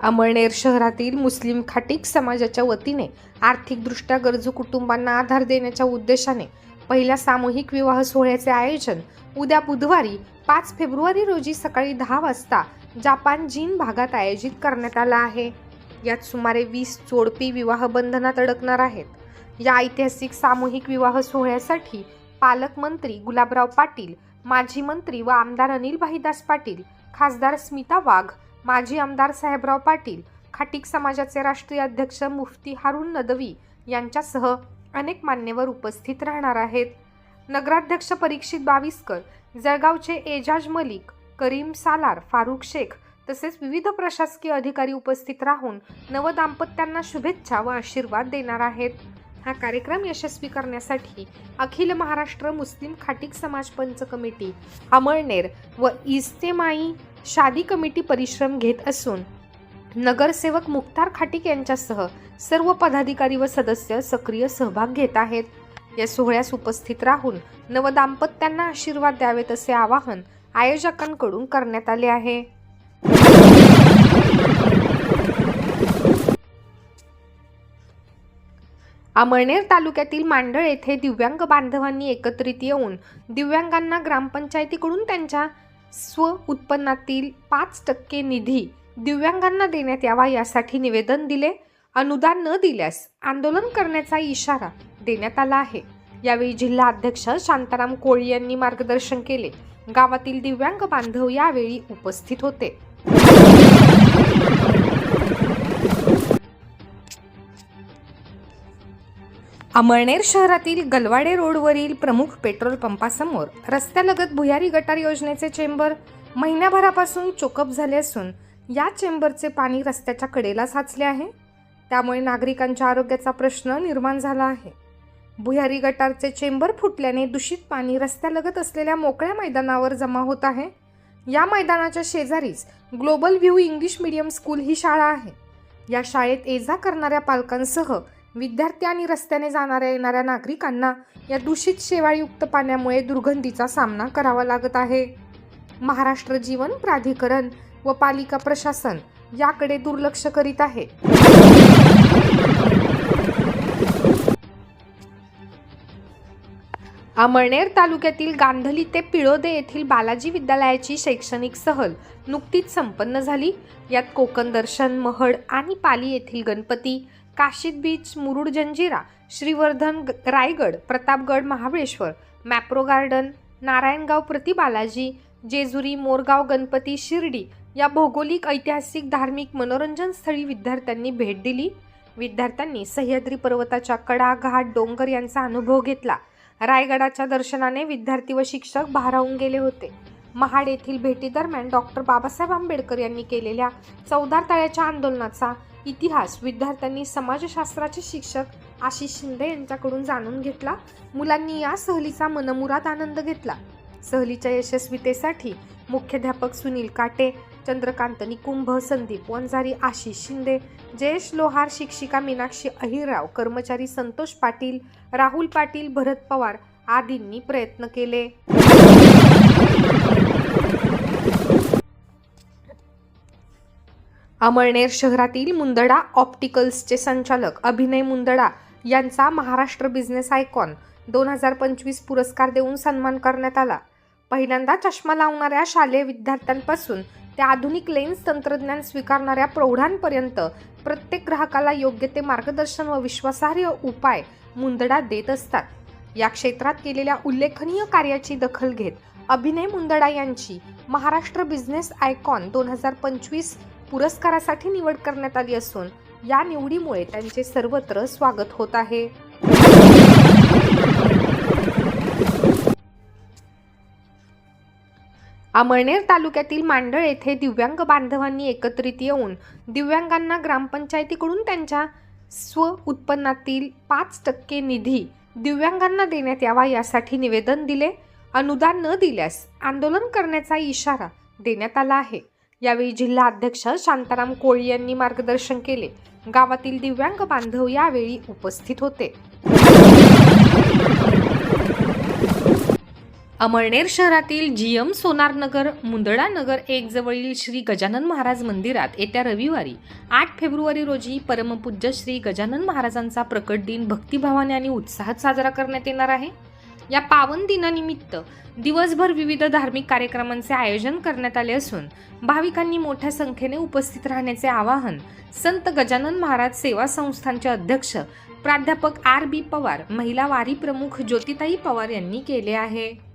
अमळनेर शहरातील मुस्लिम खाटीक समाजाच्या वतीने आर्थिकदृष्ट्या गरजू कुटुंबांना आधार देण्याच्या उद्देशाने पहिल्या सामूहिक विवाह सोहळ्याचे आयोजन उद्या बुधवारी पाच फेब्रुवारी रोजी सकाळी दहा वाजता जापान जीन भागात आयोजित करण्यात आला आहे. यात सुमारे वीस जोडपी विवाह बंधनात अडकणार आहेत. या ऐतिहासिक सामूहिक विवाह सोहळ्यासाठी पालकमंत्री गुलाबराव पाटील माजी मंत्री व आमदार अनिल भाईदास पाटील खासदार स्मिता वाघ माजी आमदार साहेबराव पाटील खाटीक समाजाचे राष्ट्रीय अध्यक्ष मुफ्ती हारून नदवी यांच्यासह अनेक मान्यवर उपस्थित राहणार आहेत. नगराध्यक्ष परीक्षित बाविस्कर जळगावचे एजाज मलिक करीम सालार फारुख शेख तसेच विविध प्रशासकीय अधिकारी उपस्थित राहून नवदाम्पत्यांना शुभेच्छा व आशीर्वाद देणार आहेत. हा कार्यक्रम यशस्वी करण्यासाठी अखिल महाराष्ट्र मुस्लिम खाटीक समाज पंच कमिटी अमळनेर व इस्तेमाई शादी कमिटी परिश्रम घेत असून नगरसेवक मुख्तार खाटीक यांच्यासह सर्व पदाधिकारी व सदस्य सक्रिय सहभाग घेत आहेत. या सोहळ्यास उपस्थित राहून नवदाम्पत्यांना आशीर्वाद द्यावेत असे आवाहन आयोजकांकडून करण्यात आले आहे. अमळनेर तालुक्यातील मांडळ येथे दिव्यांग बांधवांनी एकत्रित येऊन दिव्यांगांना ग्रामपंचायतीकडून त्यांच्या स्व उत्पन्नातील पाच टक्के निधी दिव्यांगांना देण्यात यावा यासाठी निवेदन दिले. अनुदान न दिल्यास आंदोलन करण्याचा इशारा देण्यात आला आहे. यावेळी जिल्हा अध्यक्ष शांताराम कोळी यांनी मार्गदर्शन केले. गावातील दिव्यांग बांधव यावेळी उपस्थित होते. अमळनेर शहरातील गलवाडे रोडवरील प्रमुख पेट्रोल पंपासमोर रस्त्यालगत भुयारी गटार योजनेचे चेंबर महिन्याभरापासून चोकअप झाले असून या चेंबरचे पाणी रस्त्याच्या कडेला साचले आहे. त्यामुळे नागरिकांच्या आरोग्याचा प्रश्न निर्माण झाला आहे. भुयारी गटारचे चेंबर फुटल्याने दूषित पाणी रस्त्यालगत असलेल्या मोकळ्या मैदानावर जमा होत आहे. या मैदानाच्या शेजारीच global view English medium school ही शाळा आहे. या शाळेत ये जा करणाऱ्या पालकांसह विद्यार्थी आणि रस्त्याने जाणाऱ्या येणाऱ्या नागरिकांना या दूषित शेवाळयुक्त पाण्यामुळे दुर्गंधीचा सामना करावा लागत आहे. महाराष्ट्र जीवन प्राधिकरण व पालिका प्रशासन याकडे दुर्लक्ष करीत आहे. अमळनेर तालुक्यातील गांधली ते पिळोदे येथील बालाजी विद्यालयाची शैक्षणिक सहल नुकतीच संपन्न झाली. यात कोकण दर्शन महड आणि पाली येथील गणपती काशीद बीच मुरुड जंजिरा श्रीवर्धन ग- रायगड प्रतापगड महाबळेश्वर मॅप्रो गार्डन नारायणगाव प्रति बालाजी जेजुरी मोरगाव गणपती शिर्डी या भौगोलिक ऐतिहासिक धार्मिक मनोरंजन स्थळी विद्यार्थ्यांनी भेट दिली. विद्यार्थ्यांनी सह्याद्री पर्वताच्या कडा घाट डोंगर यांचा अनुभव घेतला. रायगडाच्या दर्शनाने विद्यार्थी व शिक्षक भारावून गेले होते. महाड येथील भेटीदरम्यान डॉक्टर बाबासाहेब आंबेडकर यांनी केलेल्या चौदार तळ्याच्या आंदोलनाचा इतिहास विद्यार्थ्यांनी समाजशास्त्राचे शिक्षक आशिष शिंदे यांच्याकडून जाणून घेतला. मुलांनी या सहलीचा मनमुराद आनंद घेतला. सहलीच्या यशस्वीतेसाठी मुख्याध्यापक सुनील काटे चंद्रकांत निकुंभ संदीप वंजारी आशिष शिंदे जयेश लोहार शिक्षिका मीनाक्षी अहिरराव कर्मचारी संतोष पाटील राहुल पाटील भरत पवार आदींनी प्रयत्न केले. अमळनेर शहरातील मुंदडा ऑप्टिकल्सचे संचालक अभिनय मुंदडा यांचा महाराष्ट्र बिझनेस आयकॉन दोन हजार पंचवीस पुरस्कार देऊन सन्मान करण्यात आला. पहिल्यांदा चष्मा लावणाऱ्या शालेय विद्यार्थ्यांपासून ते आधुनिक लेन्स तंत्रज्ञान स्वीकारणाऱ्या प्रौढांपर्यंत प्रत्येक ग्राहकाला योग्य ते मार्गदर्शन व विश्वासार्ह उपाय मुंदडा देत असतात. या क्षेत्रात केलेल्या उल्लेखनीय कार्याची दखल घेत अभिनय मुंदडा यांची महाराष्ट्र बिझनेस आयकॉन दोन हजार पंचवीस पुरस्कारासाठी निवड करण्यात आली असून या निवडीमुळे त्यांचे सर्वत्र स्वागत होत आहे. अमळनेर तालुक्यातील मांडळ येथे दिव्यांग बांधवांनी एकत्रित येऊन दिव्यांगांना ग्रामपंचायतीकडून त्यांच्या स्व उत्पन्नातील पाच टक्के निधी दिव्यांगांना देण्यात यावा यासाठी निवेदन दिले. अनुदान न दिल्यास आंदोलन करण्याचा इशारा देण्यात आला आहे. यावेळी जिल्हा अध्यक्ष शांताराम कोळी यांनी मार्गदर्शन केले. गावातील दिव्यांग बांधव यावेळी उपस्थित होते. अमळनेर शहरातील जीएम एम सोनारनगर मुंदडा नगर एक जवळील श्री गजानन महाराज मंदिरात येत्या रविवारी आठ फेब्रुवारी रोजी परमपूज्य श्री गजानन महाराजांचा प्रकट दिन भक्तिभावाने आणि उत्साहात साजरा करण्यात येणार आहे. या पावन दिनानिमित्त दिवसभर विविध धार्मिक कार्यक्रमांचे आयोजन करण्यात आले असून भाविकांनी मोठ्या संख्येने उपस्थित राहण्याचे आवाहन संत गजानन महाराज सेवा संस्थांचे अध्यक्ष प्राध्यापक आर बी पवार महिला वारी प्रमुख ज्योतिताई पवार यांनी केले आहे.